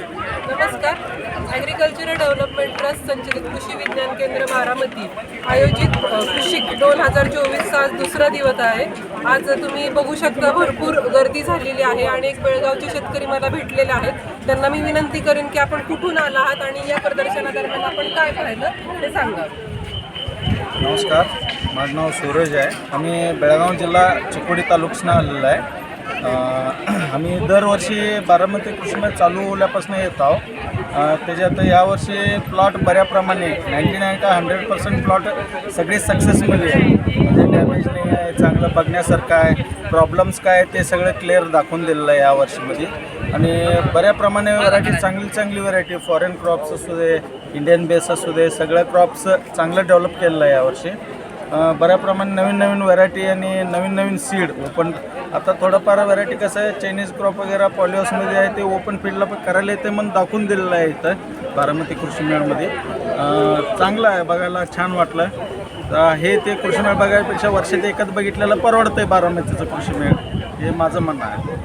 नमस्कार. Agricultural development trust संचलित कृषी विज्ञान केंद्र बारामती आयोजित कृषी दोन हजार चोवीसचा आज दुसरा दिवस आहे. आज तुम्ही बघू शकता भरपूर गर्दी झालेली आहे आणि एक बेळगावचे शेतकरी मला भेटलेले आहेत. त्यांना मी विनंती करेन की आपण कुठून आला आहात आणि या प्रदर्शनादरम्यान आपण काय पाहिलं ते सांगा. नमस्कार. माझं नाव सूरज आहे. आम्ही बेळगाव जिल्हा चिकोडी तालुक्यानं आलेलो आहे. आम्ही दरवर्षी बारामती कृषीमध्ये चालू होल्यापासून येत आहोत. त्याच्यात यावर्षी प्लॉट बऱ्याप्रमाणे नाईन्टी नाईन का हंड्रेड पर्सेंट प्लॉट सगळे सक्सेसमध्ये आहे. म्हणजे डॅमेज नाही आहे चांगलं बघण्यासारखं आहे. प्रॉब्लेम्स काय ते सगळं क्लिअर दाखवून दिलेलं आहे या वर्षीमध्ये आणि बऱ्याप्रमाणे व्हरायटी चांगली चांगली व्हरायटी फॉरेन क्रॉप्स असू दे इंडियन बेस असू दे सगळ्या क्रॉप्स चांगलं डेव्हलप केलेलं आहे यावर्षी. बऱ्याप्रमाणे नवीन नवीन व्हरायटी आणि नवीन नवीन सीड ओपन आता थोडंफार व्हरायटी कसं आहे चायनीज क्रॉप वगैरे पॉलिओसमध्ये आहे ते ओपन फील्डला पण करायला येते म्हणून दाखवून दिलेलं आहे इथं बारामती कृषी मेळमध्ये चांगलं आहे बघायला छान वाटलं. तर हे ते कृषी मेळ बघायपेक्षा वर्षात एकच बघितलेलं परवडतं आहे बारामतीचं कृषी मेळ हे माझं म्हणणं आहे.